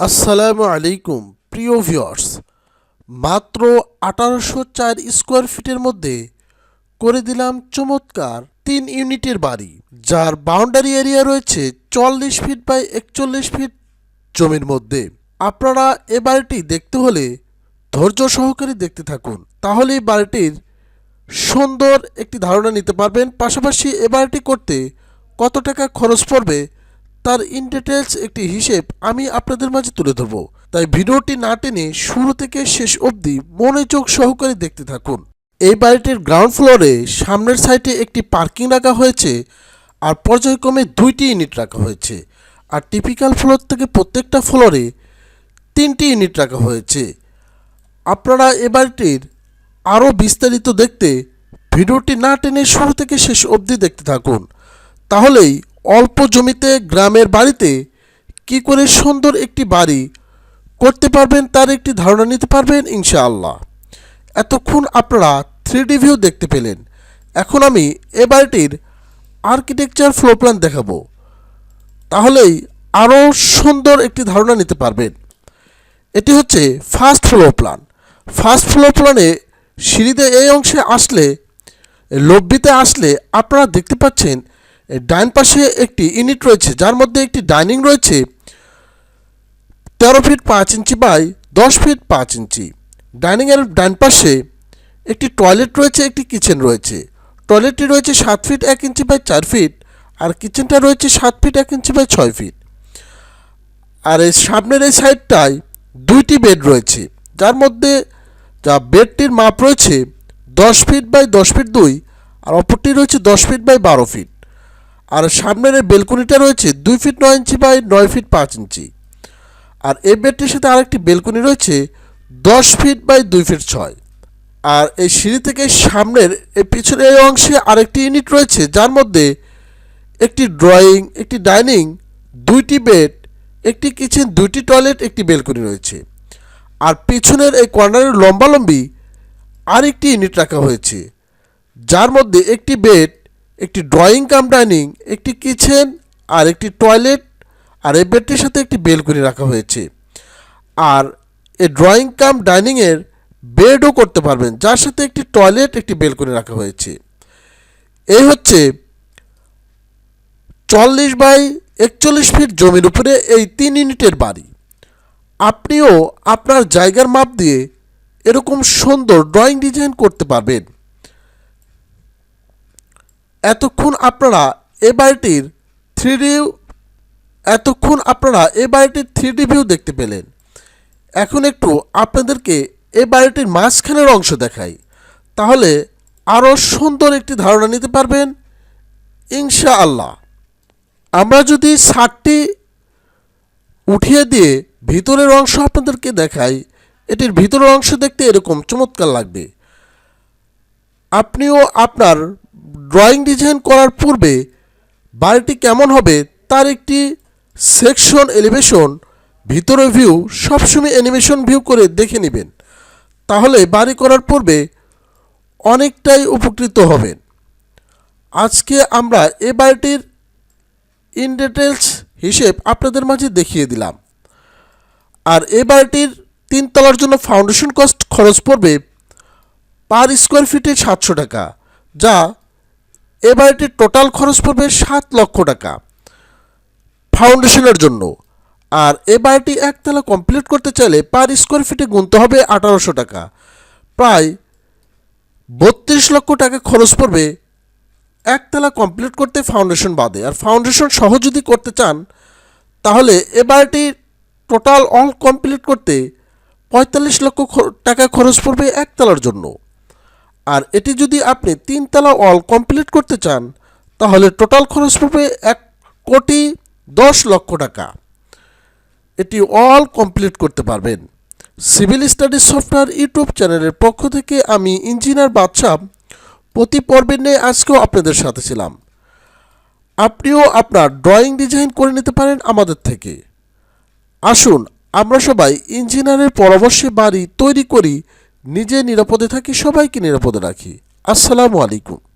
আসসালামু আলাইকুম, প্রিয় ভিউয়ার্স। মাত্র আঠারোশো চার স্কোয়ার ফিটের মধ্যে করে দিলাম চমৎকার তিন ইউনিটের বাড়ি, যার বাউন্ডারি এরিয়া রয়েছে চল্লিশ ফিট বাই একচল্লিশ ফিট জমির মধ্যে। আপনারা এ বাড়িটি দেখতে হলে ধৈর্য সহকারে দেখতে থাকুন তাহলে এই বাড়িটির সুন্দর একটি ধারণা নিতে পারবেন। পাশাপাশি এ বাড়িটি করতে কত টাকা খরচ পড়বে তার ইন ডিটেলস একটি হিসেব আমি আপনাদের মাঝে তুলে ধরবো। তাই ভিডিওটি না টেনে শুরু থেকে শেষ অবধি মনোযোগ সহকারে দেখতে থাকুন। এই বাড়িটির গ্রাউন্ড ফ্লোরে সামনের সাইডে একটি পার্কিং রাখা হয়েছে আর পর্যায়ক্রমে দুইটি ইউনিট রাখা হয়েছে আর টিপিক্যাল ফ্লোর থেকে প্রত্যেকটা ফ্লোরে তিনটি ইউনিট রাখা হয়েছে। আপনারা এ বাড়িটির আরও বিস্তারিত দেখতে ভিডিওটি না টেনে শুরু থেকে শেষ অবধি দেখতে থাকুন। তাহলেই অল্প জমিতে গ্রামের বাড়িতে কি করে সুন্দর একটি বাড়ি করতে পারবেন তার একটি ধারণা নিতে পারবেন ইনশাআল্লাহ। এতক্ষণ আপনারা থ্রি ভিউ দেখতে পেলেন। এখন আমি এ বাড়িটির আর্কিটেকচার ফ্লো প্ল্যান দেখাবো। তাহলেই আরও সুন্দর একটি ধারণা নিতে পারবেন। এটি হচ্ছে first floor plan first floor প্ল্যানে সিঁড়িতে এই অংশে আসলে, লব্বিতে আসলে আপনারা দেখতে পাচ্ছেন ডাইন পাশে একটি ইউনিট রয়েছে, যার মধ্যে একটি ডাইনিং রয়েছে, তেরো ফিট পাঁচ ইঞ্চি বাই দশ ফিট পাঁচ ইঞ্চি। ডাইনিংয়ের ডান পাশে একটি টয়লেট রয়েছে, একটি কিচেন রয়েছে। টয়লেটটি রয়েছে সাত ফিট এক ইঞ্চি বাই চার ফিট আর কিচেনটা রয়েছে সাত ফিট এক ইঞ্চি বাই ছয় ফিট। আর এই সামনের এই সাইডটায় দুইটি বেড রয়েছে, যার মধ্যে যা বেডটির মাপ রয়েছে দশ ফিট বাই দশ ফিট দুই আর অপরটি রয়েছে দশ ফিট বাই বারো ফিট। আর সামনের এই বেলকনিটা রয়েছে দুই ফিট নয় ইঞ্চি বাই নয় ফিট পাঁচ ইঞ্চি। আর এই বেডটির সাথে আরেকটি বেলকনি রয়েছে দশ ফিট বাই দুই ফিট ছয়। আর এই সিঁড়ি থেকে সামনের এই পিছনের এই অংশে আরেকটি ইউনিট রয়েছে, যার মধ্যে একটি ড্রয়িং, একটি ডাইনিং, দুইটি বেড, একটি কিচেন, দুইটি টয়লেট, একটি বেলকনি রয়েছে। আর পিছনের এই কর্নারের লম্বালম্বি আরেকটি ইউনিট রাখা হয়েছে, যার মধ্যে একটি বেড একটি ড্রয়িং কাম ডাইনিং একটি কিচেন আর একটি টয়লেট আর এই বেডটির সাথে একটি বেলকনি রাখা হয়েছে। আর এই ড্রয়িং কাম ডাইনিংয়ের বেডও করতে পারবেন, যার সাথে একটি টয়লেট একটি বেলকনি রাখা হয়েছে। এই হচ্ছে চল্লিশ বাই একচল্লিশ ফিট জমির উপরে এই তিন ইউনিটের বাড়ি। আপনিও আপনার জায়গার মাপ দিয়ে এরকম সুন্দর ড্রয়িং ডিজাইন করতে পারবেন। এতক্ষণ আপনারা এ বাড়িটির থ্রি এতক্ষণ আপনারা এ বাড়িটির থ্রি ভিউ দেখতে পেলেন। এখন একটু আপনাদেরকে এ বাড়িটির মাঝখানের অংশ দেখাই। তাহলে আরও সুন্দর একটি ধারণা নিতে পারবেন। ইনশাআল্লাহ। আমরা যদি ছাদটি উঠিয়ে দিয়ে ভিতরের অংশ আপনাদেরকে দেখাই, এটির ভিতরের অংশ দেখতে এরকম চমৎকার লাগবে। আপনিও আপনার ড্রয়িং ডিজাইন করার পূর্বে বাড়িটি কেমন হবে তার একটি সেকশন এলিভেশন, ভিতরে ভিউ, সবসময় অ্যানিমেশন ভিউ করে দেখে নেবেন। তাহলে বাড়ি করার পূর্বে অনেকটাই উপকৃত হবেন। আজকে আমরা এ বাড়িটির ইন ডিটেলস হিসেব আপনাদের মাঝে দেখিয়ে দিলাম। আর এ বাড়িটির তিনতলার জন্য ফাউন্ডেশন কস্ট খরচ পড়বে পার স্কোয়ার ফিটে সাতশো টাকা, যা এ বাড়িটির টোটাল খরচ পড়বে সাত লক্ষ টাকা। ফাউন্ডেশনের জন্য। আর এ বাড়িটি একতলা কমপ্লিট করতে চাইলে পার স্কোয়ার ফিটে গুনতে হবে আঠারোশো টাকা। প্রায় বত্রিশ লক্ষ টাকা খরচ পড়বে একতলা কমপ্লিট করতে ফাউন্ডেশন বাদে। আর ফাউন্ডেশন সহ যদি করতে চান, তাহলে এ বাড়িটি টোটাল অল কমপ্লিট করতে পঁয়তাল্লিশ লক্ষ টাকা খরচ পড়বে একতলার জন্য। আর এটি যদি আপনি তিনতলা অল কমপ্লিট করতে চান, তাহলে টোটাল খরচ পড়বে এক কোটি দশ লক্ষ টাকা। এটি অল কমপ্লিট করতে পারবেন। সিভিল স্টাডিজ সফটওয়্যার ইউটিউব চ্যানেলের পক্ষ থেকে আমি ইঞ্জিনিয়ার বাদশাহ প্রতি পর্বের নিয়ে আজকেও আপনাদের সাথে ছিলাম। আপনিও আপনার ড্রয়িং ডিজাইন করে নিতে পারেন আমাদের থেকে। আসুন, আমরা সবাই ইঞ্জিনিয়ারের পরামর্শে বাড়ি তৈরি করি নিজে নিরাপদে থাকি সবাইকে নিরাপদে রাখি। আসসালামু আলাইকুম।